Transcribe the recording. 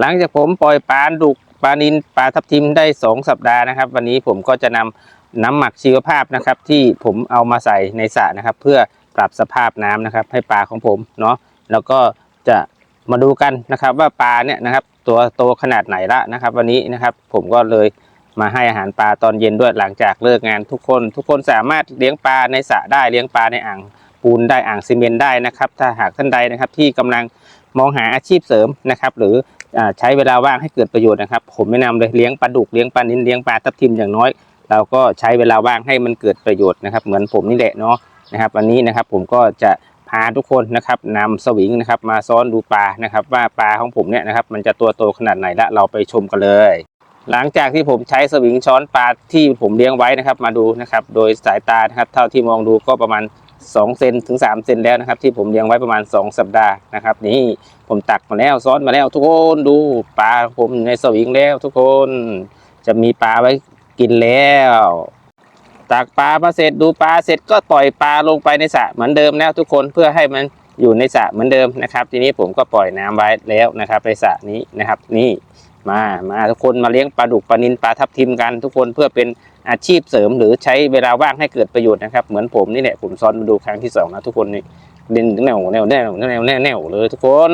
หลังจากผมปล่อยปลาดุกปลานินปลาทับทิมได้สองสัปดาห์นะครับ วันนี้ผมก็จะนำน้ำหมักชีวภาพนะครับ ที่ผมเอามาใส่ในสระนะครับ เพื่อปรับสภาพน้ำนะครับ ให้ปลาของผมเนาะแล้วก็จะมาดูกันนะครับว่าปลาเนี่ยนะครับ ตัวโตขนาดไหนละนะครับ วันนี้นะครับผมก็เลยมาให้อาหารปลาตอนเย็นด้วยหลังจากเลิกงานทุกคน ทุกคนสามารถเลี้ยงปลาในสระได้เลี้ยงปลาในอ่างปูนได้อ่างซีเมนต์ได้นะครับ ถ้าหากท่านใดนะครับที่กำลังมองหาอาชีพเสริมนะครับ หรือ ใช้เวลาว่างให้เกิดประโยชน์นะครับ ผมแนะนำเลยเลี้ยงปลาดุกเลี้ยงปลานิลเลี้ยงปลาทับทิมอย่างน้อย เราก็ใช้เวลาว่างให้มันเกิดประโยชน์นะครับ เหมือนผมนี่แหละเนาะนะครับวันนี้นะครับผมก็จะพาทุกคนนะครับนำสวิงนะครับมาซ้อนดูปลานะครับ ว่าปลาของผมเนี่ยนะครับมันจะตัวโตขนาดไหนละเราไปชมกันเลย หลังจากที่ผมใช้สวิงช้อนปลาที่ผมเลี้ยงไว้นะครับ มาดูนะครับ โดยสายตานะครับเท่าที่มองดูก็ประมาณ 2เซนถึง3เซนแล้วนะครับ ที่ผมเลี้ยงไว้ประมาณ 2 สัปดาห์นะครับ นี่ผมตักมาแล้วซ้อนมาแล้ว ทุกคนดูปลาผมในสวิงแล้ว ทุกคนจะมีปลาไว้กินแล้วตักปลามาเสร็จดูปลาเสร็จก็ปล่อยปลาลงไปในสระเหมือนเดิมแล้วทุกคนเพื่อให้มันอยู่ในสระเหมือนเดิมนะครับ ทีนี้ผมก็ปล่อยน้ำไว้แล้วนะครับในสระนี้นะครับ นี่ มามาทุกคนมาเลี้ยงปลาดุกปลานินปลาทับทิมกันทุกคนเพื่อเป็นอาชีพเสริม หรือใช้เวลาว่างให้เกิดประโยชน์นะครับเหมือนผมนี่แหละผมซ้อนมาดูครั้งที่สองนะทุกคนนี่เด่นแนวแนวแนวแนวแนวแนวเลยทุกคน